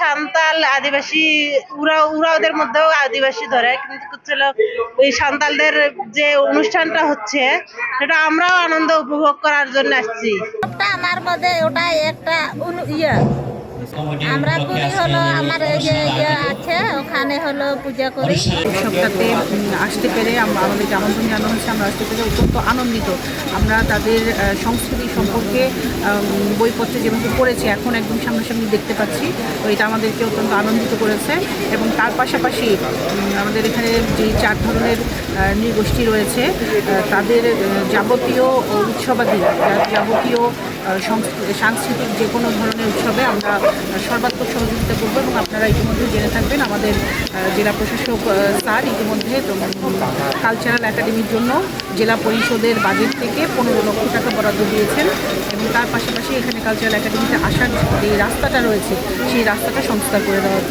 সান্তাল আদিবাসী, উরা উরা ওদের মধ্যেও আদিবাসী ধরে, কিন্তু হচ্ছে হলো ওই সান্তালদের যে অনুষ্ঠানটা হচ্ছে, সেটা আমরাও আনন্দ উপভোগ করার জন্য আসছি। আমার মধ্যে ওটাই একটা ইয়ে। আমরা করি হলো আমার এই যে ইয়ে আছে, ওখানে হলো পূজা করি। উৎসবটাতে আসতে পেরে আমরা আমাদেরকে আমন্ত্রণ জানানো হয়েছে, আমরা আসতে পেরে অত্যন্ত আনন্দিত। আমরা তাদের সংস্কৃতি সম্পর্কে বইপত্রে যেভাবে পড়েছি, এখন একদম সামনাসামনি দেখতে পাচ্ছি। তো এটা আমাদেরকে অত্যন্ত আনন্দিত করেছে এবং তার পাশাপাশি আমাদের এখানে যে চার ধরনের নৃগোষ্ঠী রয়েছে তাদের যাবতীয় উৎসবাদি যাবতীয় সাংস্কৃতিক যে কোনো ধরনের উৎসবে আমরা সর্বাত্মক সহযোগিতা করব এবং আপনারা ইতিমধ্যে জেনে থাকবেন আমাদের জেলা প্রশাসক স্যার ইতিমধ্যে কালচারাল একাডেমির জন্য জেলা পরিষদের বাজেট থেকে পনেরো লক্ষ টাকা বরাদ্দ দিয়েছেন এবং তার পাশাপাশি এখানে কালচারাল একাডেমিতে আসার যে রাস্তাটা রয়েছে, সেই রাস্তাটা সংস্কার করে দেওয়ার